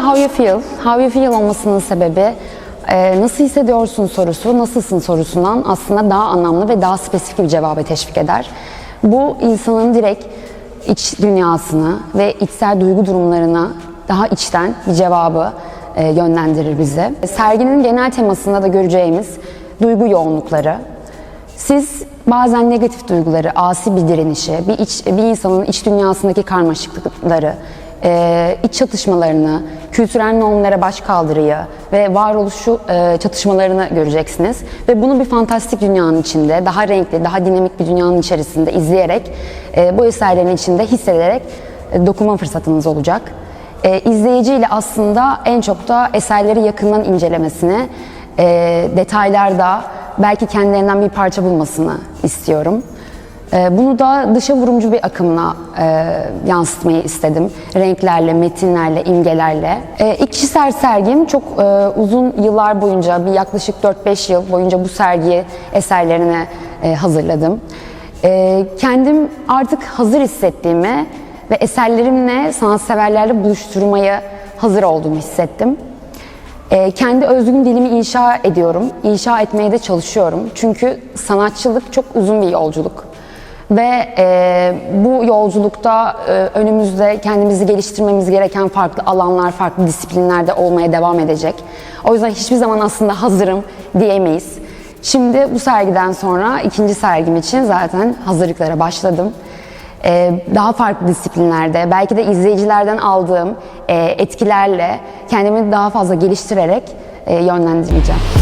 How You Feel. How You Feel olmasının sebebi e, nasıl hissediyorsun sorusu, nasılsın sorusundan aslında daha anlamlı ve daha spesifik bir cevaba teşvik eder. Bu insanın direkt iç dünyasını ve içsel duygu durumlarına daha içten bir cevabı e, yönlendirir bize. Serginin genel temasında da göreceğimiz duygu yoğunlukları, siz bazen negatif duyguları, asi bir direnişi, bir, iç, bir insanın iç dünyasındaki karmaşıklıkları, e, iç çatışmalarını, kültürel normlara baş kaldırıyı ve varoluşu e, çatışmalarını göreceksiniz. Ve bunu bir fantastik dünyanın içinde, daha renkli, daha dinamik bir dünyanın içerisinde izleyerek, e, bu eserlerin içinde hissederek e, dokunma fırsatınız olacak. E, izleyiciyle aslında en çok da eserleri yakından incelemesini, e, detaylarda belki kendilerinden bir parça bulmasını istiyorum. E, bunu da dışa vurumcu bir akımla e, yansıtmayı istedim. Renklerle, metinlerle, imgelerle. E, ilk kişisel sergim çok e, uzun yıllar boyunca, bir yaklaşık 4-5 yıl boyunca bu sergi eserlerine e, hazırladım. E, kendim artık hazır hissettiğimi ve eserlerimle sanatseverlerle buluşturmaya hazır olduğumu hissettim. Ee, kendi özgün dilimi inşa ediyorum. İnşa etmeye de çalışıyorum. Çünkü sanatçılık çok uzun bir yolculuk. Ve e, bu yolculukta e, önümüzde kendimizi geliştirmemiz gereken farklı alanlar, farklı disiplinlerde olmaya devam edecek. O yüzden hiçbir zaman aslında hazırım diyemeyiz. Şimdi bu sergiden sonra ikinci sergim için zaten hazırlıklara başladım. Ee, daha farklı disiplinlerde, belki de izleyicilerden aldığım e, etkilerle kendimi daha fazla geliştirerek e, yönlendireceğim.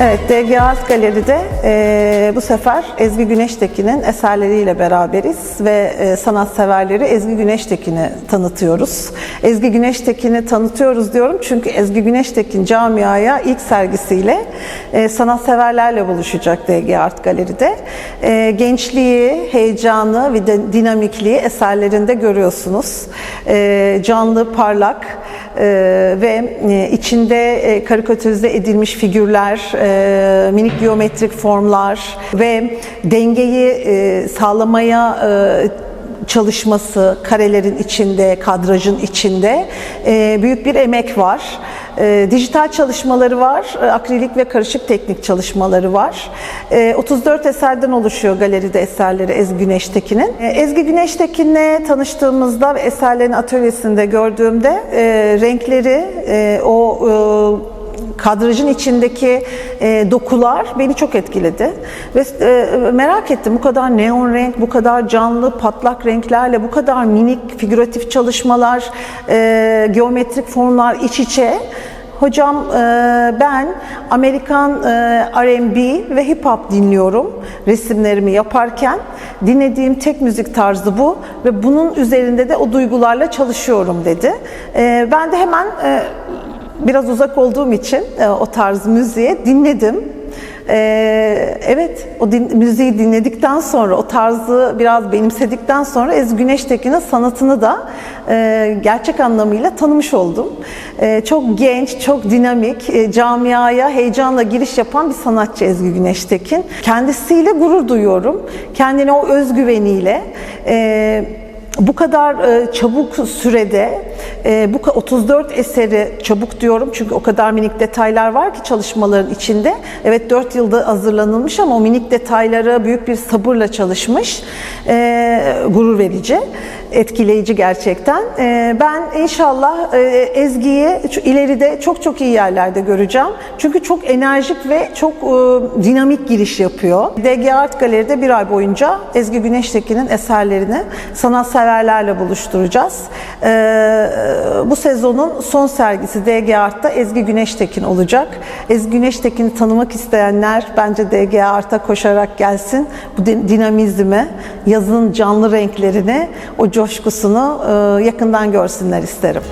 Evet, DG Art Galeri'de e, bu sefer Ezgi Güneştekin'in eserleriyle beraberiz ve e, sanatseverleri Ezgi Güneştekin'i tanıtıyoruz. Ezgi Güneştekin'i tanıtıyoruz diyorum çünkü Ezgi Güneştekin camiaya ilk sergisiyle e, sanatseverlerle buluşacak DG Art Galeri'de. E, gençliği, heyecanı ve dinamikliği eserlerinde görüyorsunuz. E, canlı, parlak, ve e, içinde e, karikatürize edilmiş figürler, e, minik geometrik formlar ve dengeyi sağlamaya çalışması karelerin içinde, kadrajın içinde büyük bir emek var. E, dijital çalışmaları var, e, akrilik ve karışık teknik çalışmaları var. E, 34 eserden oluşuyor galeride eserleri Ezgi Güneştekin'in. E, Ezgi Güneştekin'le tanıştığımızda ve eserlerin atölyesinde gördüğümde e, renkleri, e, o e, kadrajın içindeki e, dokular beni çok etkiledi. Ve e, merak ettim bu kadar neon renk, bu kadar canlı patlak renklerle, bu kadar minik figüratif çalışmalar, e, geometrik formlar iç içe. Hocam e, ben Amerikan e, R&B ve hip hop dinliyorum resimlerimi yaparken. Dinlediğim tek müzik tarzı bu ve bunun üzerinde de o duygularla çalışıyorum dedi. E, ben de hemen biraz uzak olduğum için e, o tarz müziği dinledim. Ee, evet, o din, müziği dinledikten sonra, o tarzı biraz benimsedikten sonra Ez Güneştekin'in sanatını da e, gerçek anlamıyla tanımış oldum. E, çok genç, çok dinamik, e, camiaya heyecanla giriş yapan bir sanatçı Ezgi Güneştekin. Kendisiyle gurur duyuyorum. Kendine o özgüveniyle. E, bu kadar e, çabuk sürede e, bu 34 eseri çabuk diyorum çünkü o kadar minik detaylar var ki çalışmaların içinde. Evet 4 yılda hazırlanılmış ama o minik detaylara büyük bir sabırla çalışmış. E, gurur verici, etkileyici gerçekten. E, ben inşallah e, Ezgi'yi ileride çok çok iyi yerlerde göreceğim. Çünkü çok enerjik ve çok e, dinamik giriş yapıyor. DG Art Galeri'de bir ay boyunca Ezgi Güneştekin'in eserlerini sanatseverlerle buluşturacağız. Bu sezonun son sergisi DG Art'ta Ezgi Güneştekin olacak. Ezgi Güneştekin'i tanımak isteyenler bence DG Art'a koşarak gelsin. Bu dinamizmi, yazın canlı renklerini, o coşkusunu e, yakından görsünler isterim.